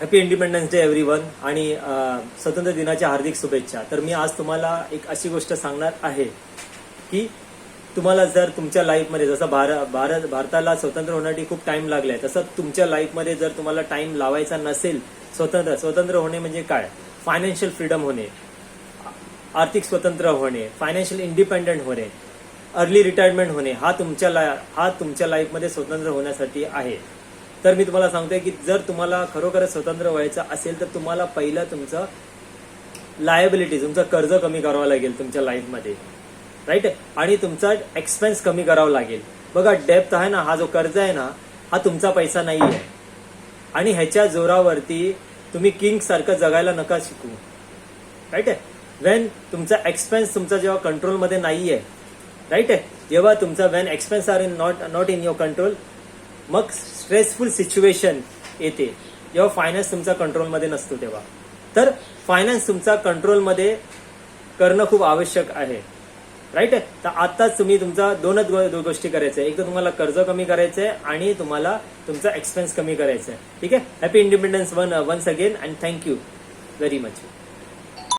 Happy independence day everyone आणि स्वतंत्र दिनाच्या हार्दिक शुभेच्छा. तर मी आज तुम्हाला एक अशी गोष्ट सांगणार आहे की तुम्हाला जर तुमच्या लाईफमध्ये जसं भारत भारत भारताला स्वतंत्र होण्यासाठी खूप टाइम लागलाय तसं तुमच्या लाईफमध्ये जर तुम्हाला टाइम लावायचा नसेल स्वतंत्र स्वतंत्र होणे म्हणजे काय? फायनान्शियल फ्रीडम होणे आर्थिक स्वतंत्र होणे फायनान्शियल इंडिपेंडंट होणे अर्ली रिटायरमेंट होणे हा तुमच्या ला हा तुमच्या लाईफमध्ये स्वतंत्र होण्यासाठी आहे. तर मी तुम्हाला सांगतोय की जर तुम्हाला खरोखरच स्वतंत्र व्हायचं असेल तर तुम्हाला पहिलं तुमचं लायबिलिटी तुमचं कर्ज कमी करावं लागेल तुमच्या लाईफमध्ये राईट आणि तुमचा एक्सपेन्स कमी करावा लागेल. बघा डेप्थ आहे ना हा जो कर्ज आहे ना हा तुमचा पैसा नाही आहे आणि ह्याच्या जोरावरती तुम्ही किंग सारखं जगायला नका शिकू. राईट आहे वेन तुमचा एक्सपेन्स तुमचा जेव्हा कंट्रोलमध्ये नाही आहे राईट आहे जेव्हा तुमचा when expense are in not not in your control मग स्ट्रेसफुल सिच्युएशन येते. जेव्हा फायनान्स तुमचा कंट्रोलमध्ये नसतो तेव्हा. तर फायनान्स तुमचा कंट्रोलमध्ये करणं खूप आवश्यक आहे. राईट आहे तर आताच तुम्ही तुमचा दोनच गो- गोष्टी करायच्या. एक तर तुम्हाला कर्ज कमी करायचं आहे आणि तुम्हाला तुमचा एक्सपेन्स कमी करायचा आहे? ठीक आहे happy independence one once again and thank you very much